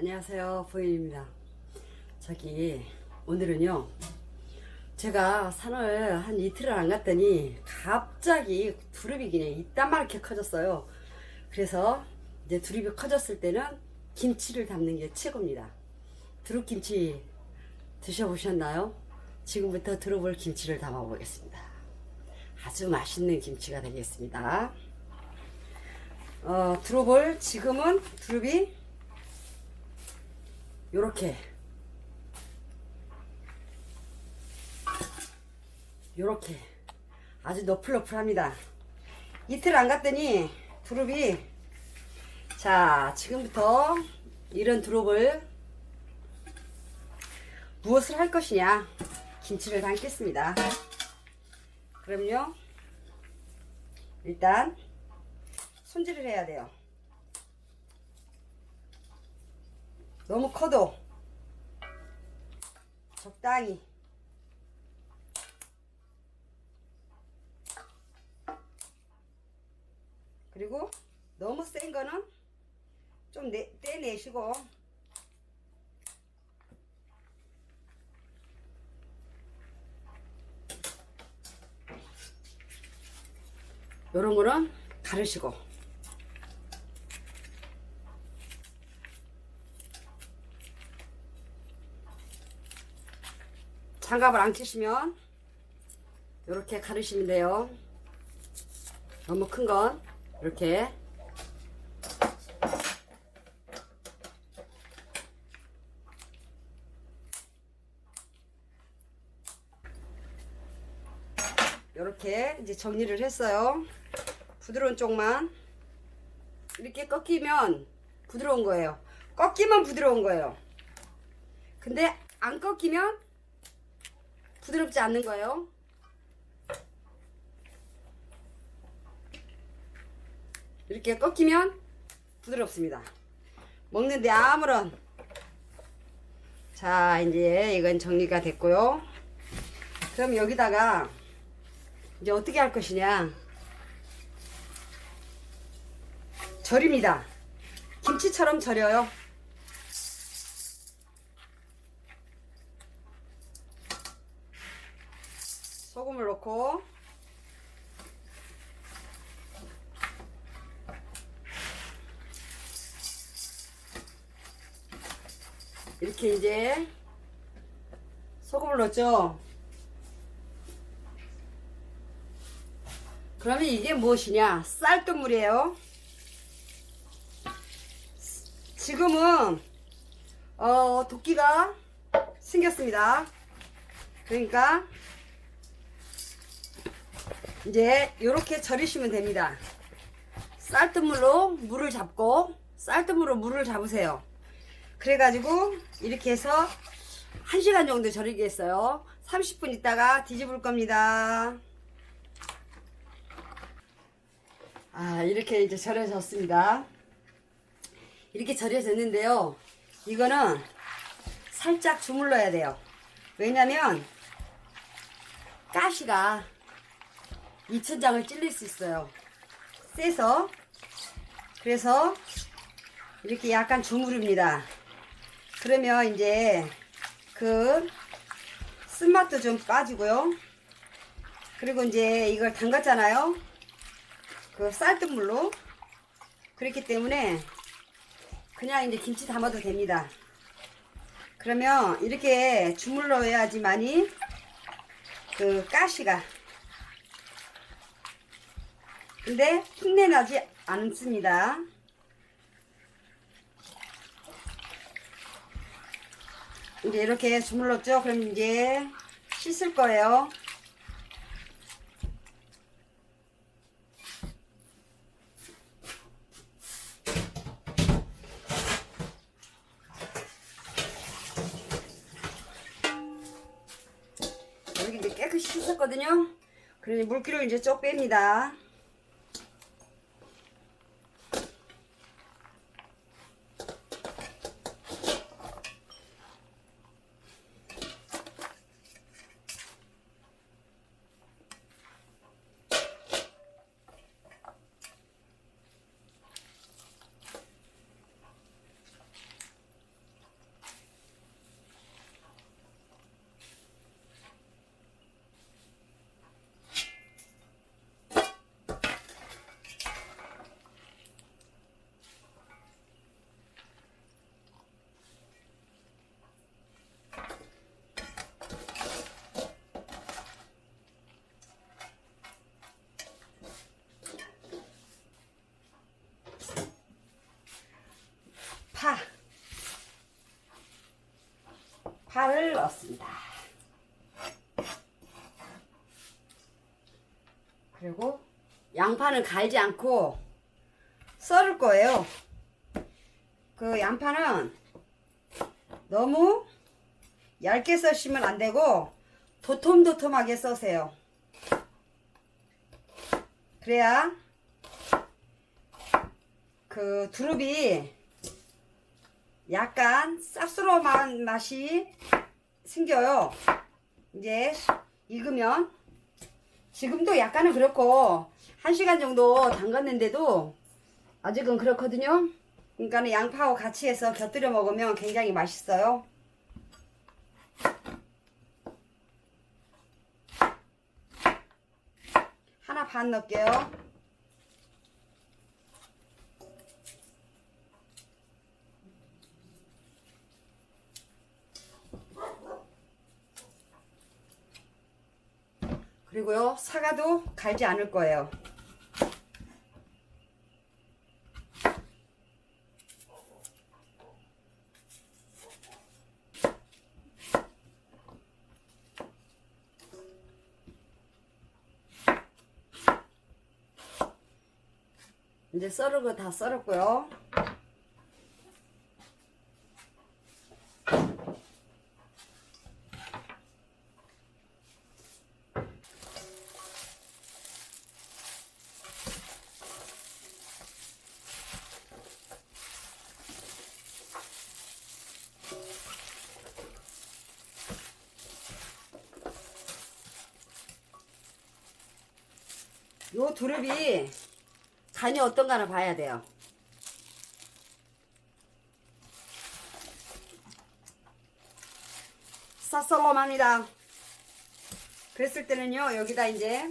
안녕하세요 보인입니다. 저기 오늘은요 제가 산을 한 이틀을 안 갔더니 갑자기 두릅이 그냥 이따만하게 커졌어요. 그래서 이제 두릅이 커졌을 때는 김치를 담는 게 최고입니다. 두릅김치 드셔보셨나요? 지금부터 두릅을 김치를 담아 보겠습니다. 아주 맛있는 김치가 되겠습니다. 어, 두릅을 지금은 두릅이 요렇게. 요렇게. 아주 너플너플합니다. 이틀 안 갔더니 두릅이 자 지금부터 이런 두릅을 무엇을 할 것이냐? 김치를 담겠습니다. 그럼요. 일단 손질을 해야 돼요 너무 커도 적당히. 그리고 너무 센 거는 좀 내, 떼내시고. 요런 거는 가르시고 장갑을 안 끼시면 이렇게 가르시면 돼요. 너무 큰 건 이렇게 이렇게 이제 정리를 했어요. 부드러운 쪽만 이렇게 꺾이면 부드러운 거예요. 꺾이면 부드러운 거예요. 근데 안 꺾이면 부드럽지 않는 거예요. 이렇게 꺾이면 부드럽습니다. 먹는데 아무런 자 이제 이건 정리가 됐고요. 그럼 여기다가 이제 어떻게 할 것이냐 절입니다. 김치처럼 절여요. 소금을 넣고 이렇게 이제 소금을 넣었죠. 그러면 이게 무엇이냐? 쌀뜨물이에요. 지금은 어, 도끼가 생겼습니다. 그러니까 이제 이렇게 절이시면 됩니다. 쌀뜨물로 물을 잡고 쌀뜨물로 물을 잡으세요. 그래가지고 이렇게 해서 1시간 정도 절이겠어요. 30분 있다가 뒤집을 겁니다. 아 이렇게 이제 절여졌습니다. 이렇게 절여졌는데요. 이거는 살짝 주물러야 돼요. 왜냐면 가시가 이천장을 찔릴 수 있어요. 세서 그래서 이렇게 약간 주무릅니다. 그러면 이제 그 쓴맛도 좀 빠지고요. 그리고 이제 이걸 담갔잖아요. 그 쌀뜨물로 그렇기 때문에 그냥 이제 김치 담아도 됩니다. 그러면 이렇게 주물러야지만이 그 가시가 근데 흉내 나지 않습니다. 이제 이렇게 주물렀죠? 그럼 이제 씻을 거예요. 여기 이제 깨끗이 씻었거든요. 그러니 물기를 이제 쭉 뺍니다. 파를 넣습니다. 그리고 양파는 갈지 않고 썰을 거예요. 그 양파는 너무 얇게 써시면 안 되고 도톰도톰하게 써세요. 그래야 그 두릅이 약간 쌉스러운 맛이 생겨요. 이제 익으면 지금도 약간은 그렇고 한 시간 정도 담갔는데도 아직은 그렇거든요. 그러니까 양파하고 같이 해서 곁들여 먹으면 굉장히 맛있어요. 하나 반 넣을게요. 그리고요, 사과도 갈지 않을 거예요. 이제 썰은 거 다 썰었고요. 요 두릅이 간이 어떤가를 봐야 돼요. 쌉썰럼합니다. 그랬을 때는요, 여기다 이제,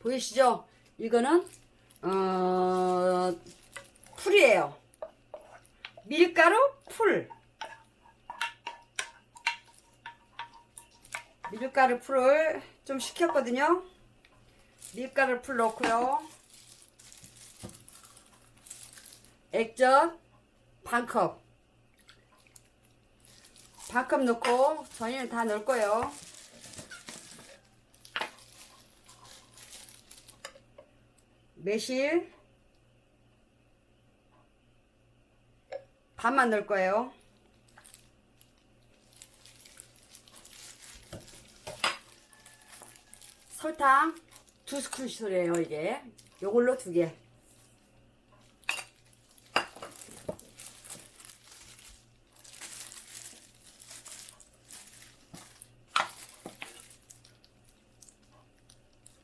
보이시죠? 이거는, 어, 풀이에요. 밀가루 풀. 밀가루 풀을 좀 식혔거든요. 밀가루 풀 넣고요. 액젓 반컵. 반컵 넣고 전에는 다 넣을 거예요. 매실 반만 넣을 거예요. 설탕 두 스푼씩이에요 이게 요걸로 두 개.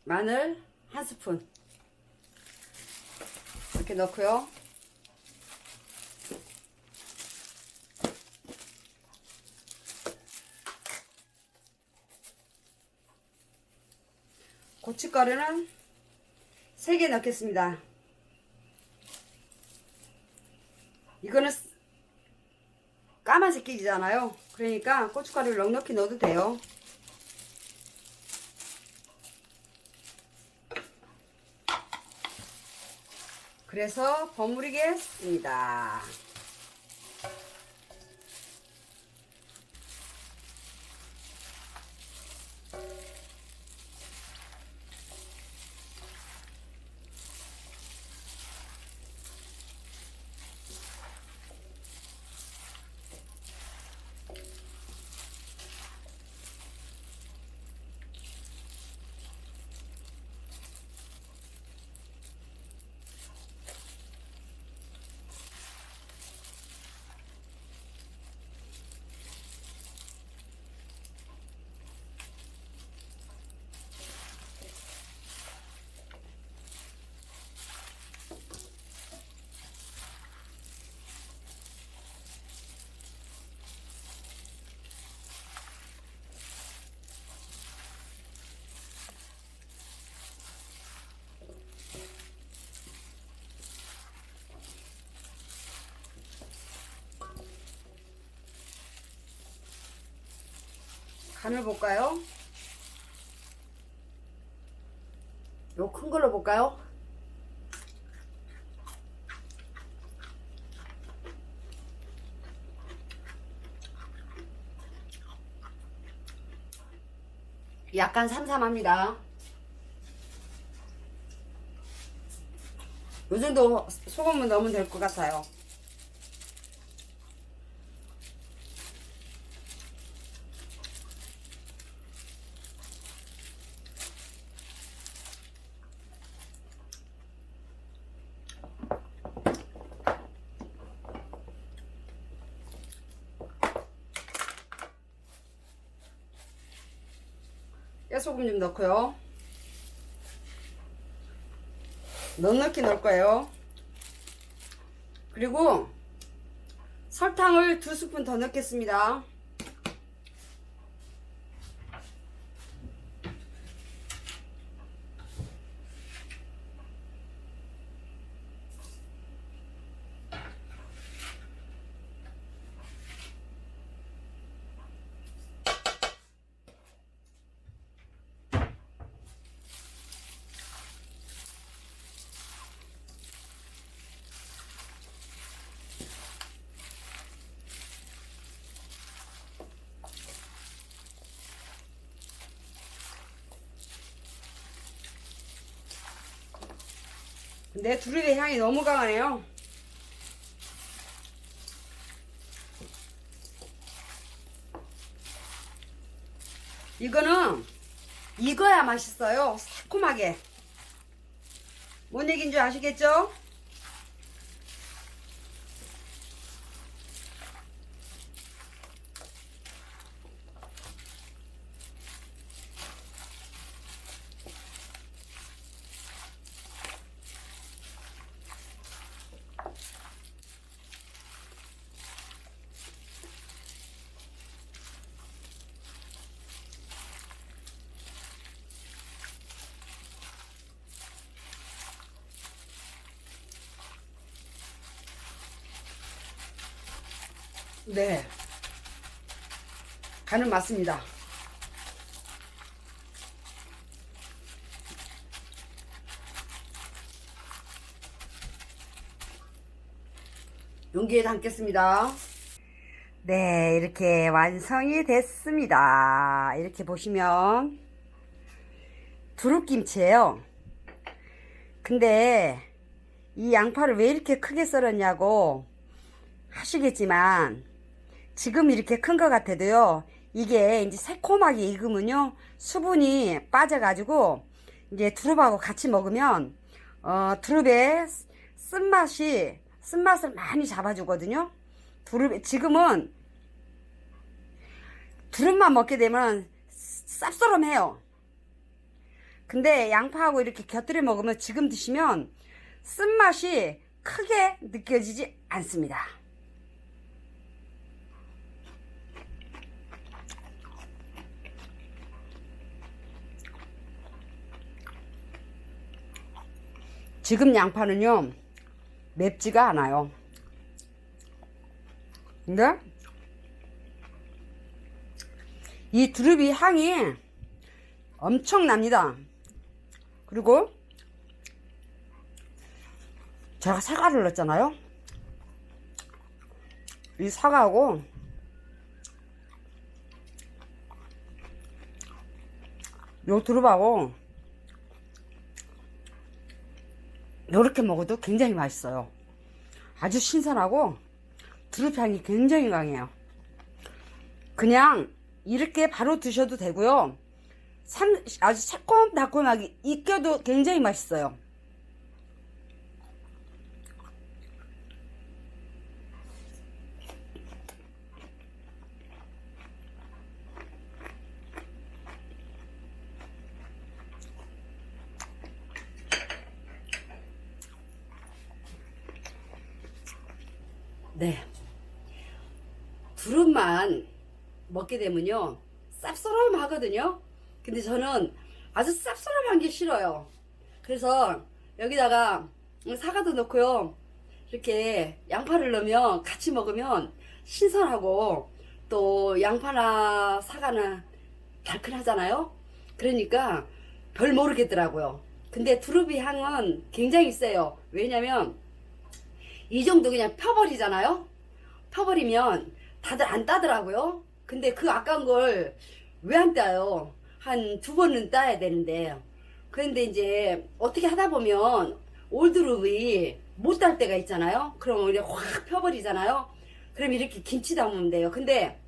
마늘 한 스푼 이렇게 넣고요. 고춧가루는 3개 넣겠습니다. 이거는 까만 새끼잖아요. 그러니까 고춧가루를 넉넉히 넣어도 돼요. 그래서 버무리겠습니다. 간을 볼까요? 요 큰 걸로 볼까요? 약간 삼삼합니다. 요 정도 소금은 넣으면 될 것 같아요. 깨소금 좀 넣고요. 넉넉히 넣을 거예요. 그리고 설탕을 두 스푼 더 넣겠습니다. 근데 두릅의 향이 너무 강하네요. 이거는 익어야 맛있어요. 새콤하게. 뭔 얘기인 줄 아시겠죠? 네. 간은 맞습니다. 용기에 담겠습니다. 네, 이렇게 완성이 됐습니다. 이렇게 보시면 두릅김치예요. 근데 이 양파를 왜 이렇게 크게 썰었냐고 하시겠지만 지금 이렇게 큰 것 같아도요. 이게 이제 새콤하게 익으면요. 수분이 빠져가지고 이제 두릅하고 같이 먹으면 어, 두릅의 쓴맛이 쓴맛을 많이 잡아주거든요. 두릅 지금은 두릅만 먹게 되면 쌉싸름해요. 근데 양파하고 이렇게 곁들여 먹으면 지금 드시면 쓴맛이 크게 느껴지지 않습니다. 지금 양파는요 맵지가 않아요. 근데 이 두릅이 향이 엄청납니다. 그리고 제가 사과를 넣었잖아요. 이 사과하고 요 두릅하고 이렇게 먹어도 굉장히 맛있어요. 아주 신선하고 두릅 향이 굉장히 강해요. 그냥 이렇게 바로 드셔도 되고요. 산, 아주 새콤달콤하게 익혀도 굉장히 맛있어요. 네. 두릅만 먹게 되면요. 쌉싸름하거든요. 근데 저는 아주 쌉싸름한 게 싫어요. 그래서 여기다가 사과도 넣고요. 이렇게 양파를 넣으면 같이 먹으면 신선하고 또 양파나 사과는 달큰하잖아요. 그러니까 별 모르겠더라고요. 근데 두릅이 향은 굉장히 세요. 왜냐면 이 정도 그냥 펴버리잖아요. 펴버리면 다들 안 따더라고요. 근데 그 아까운 걸 왜 안 따요? 한 두 번은 따야 되는데 그런데 이제 어떻게 하다 보면 올드룩이 못 딸 때가 있잖아요. 그럼 이제 확 펴버리잖아요. 그럼 이렇게 김치 담으면 돼요. 근데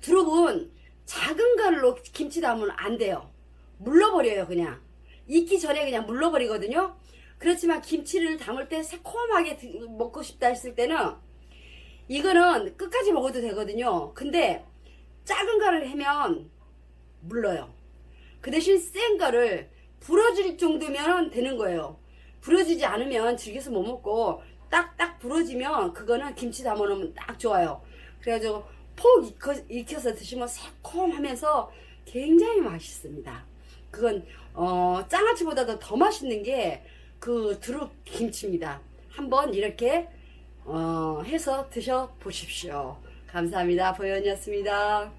두릅은 작은 갈로 김치 담으면 안 돼요. 물러버려요, 그냥. 익기 전에 그냥 물러버리거든요. 그렇지만 김치를 담을 때 새콤하게 드- 먹고 싶다 했을 때는 이거는 끝까지 먹어도 되거든요. 근데 작은 거를 하면 물러요. 그 대신 센 거를 불어줄 정도면 되는 거예요. 불어주지 않으면 즐겨서 못 먹고 딱딱 불어지면 그거는 김치 담아 놓으면 딱 좋아요. 그래가지고 폭 익혀, 익혀서 드시면 새콤하면서 굉장히 맛있습니다. 그건 어, 장아찌보다도 더 맛있는 게 그 두릅 김치입니다. 한번 이렇게 어, 해서 드셔 보십시오. 감사합니다. 보현이었습니다.